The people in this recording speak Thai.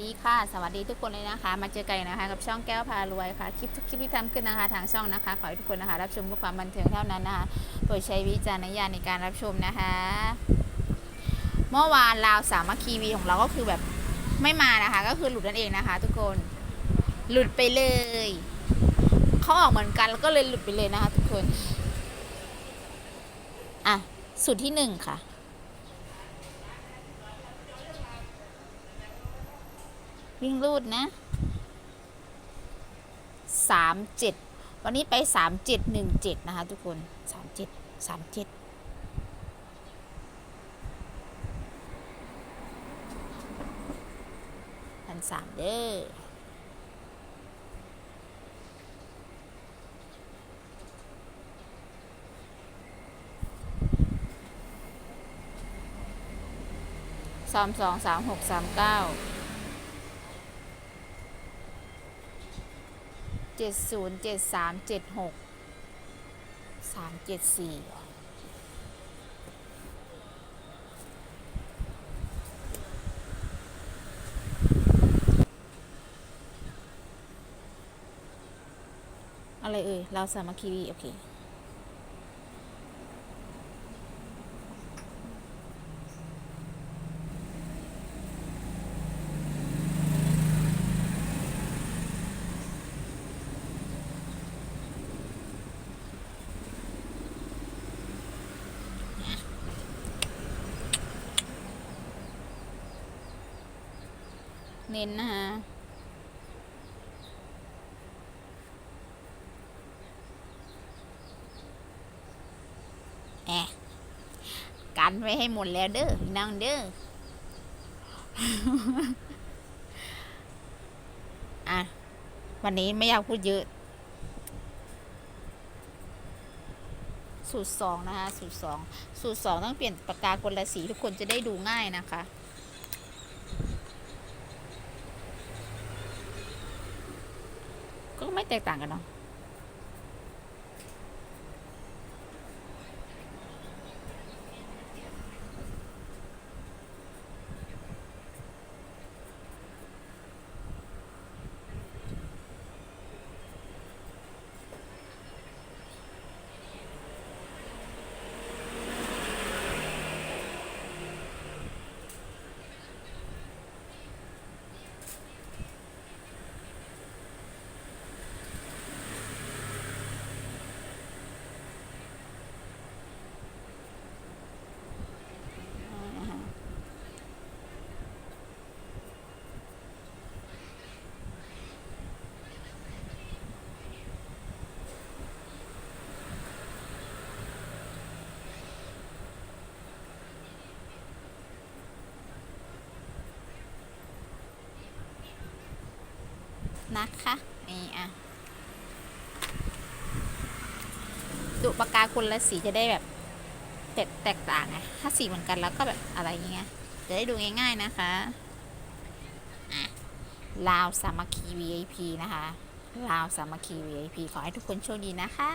ดีค่ะ สวัสดีทุกคนเลยนะคะ มาเจอกันนะคะ กับช่องแก้วพารวยค่ะ คลิปทุกคลิปที่ทำขึ้นนะคะทางช่องนะคะ ขอให้ทุกคนนะคะ รับชมเพื่อความบันเทิงเท่านั้นนะคะโปรดใช้วิจารณญาณในการรับชมนะคะ เมื่อวานลาวสามัคคีวีของเราก็คือแบบไม่มานะคะ ก็คือหลุดนั่นเองนะคะ ทุกคน หลุดไปเลยเขาออกเหมือนกันแล้วก็เลยหลุดไปเลยนะคะ ทุกคน อะ สูตรที่หนึ่งค่ะ วิ่งรูดนะสามเจ็ดวันนี้ไปสามเจ็ดหนึ่งเจ็ดนะคะ ทุกคนสามเจ็ดสามเจ็ดพันสามเด้อสามสองสามหกสามเก้า เจ็ดศูนย์เจ็ดสามเจ็ดหกสามเจ็ดสี่อะไรเอ่ยเราสามัคคีโอเค เน้นนะคะแอะกันไว้ให้หมดแล้วเด้อน้องเด้ออะ วันนี้ไม่อยากพูดเยอะ สูตรสองนะคะ สูตรสอง สูตรสองต้องเปลี่ยนปากกาคนละสีทุกคนจะได้ดูง่ายนะคะ ก็ไม่แตกต่างกันเนาะ นะคะนี่อะดูปากกาคนละสีจะได้แบบแตกแตกต่างไงถ้าสีเหมือนกันแล้วก็แบบอะไรอย่างเงี้ยจะได้ดูง่าย ๆนะคะอะลาวสามัคคี VIP นะคะลาวสามัคคี VIP ขอให้ทุกคนโชคดีนะคะ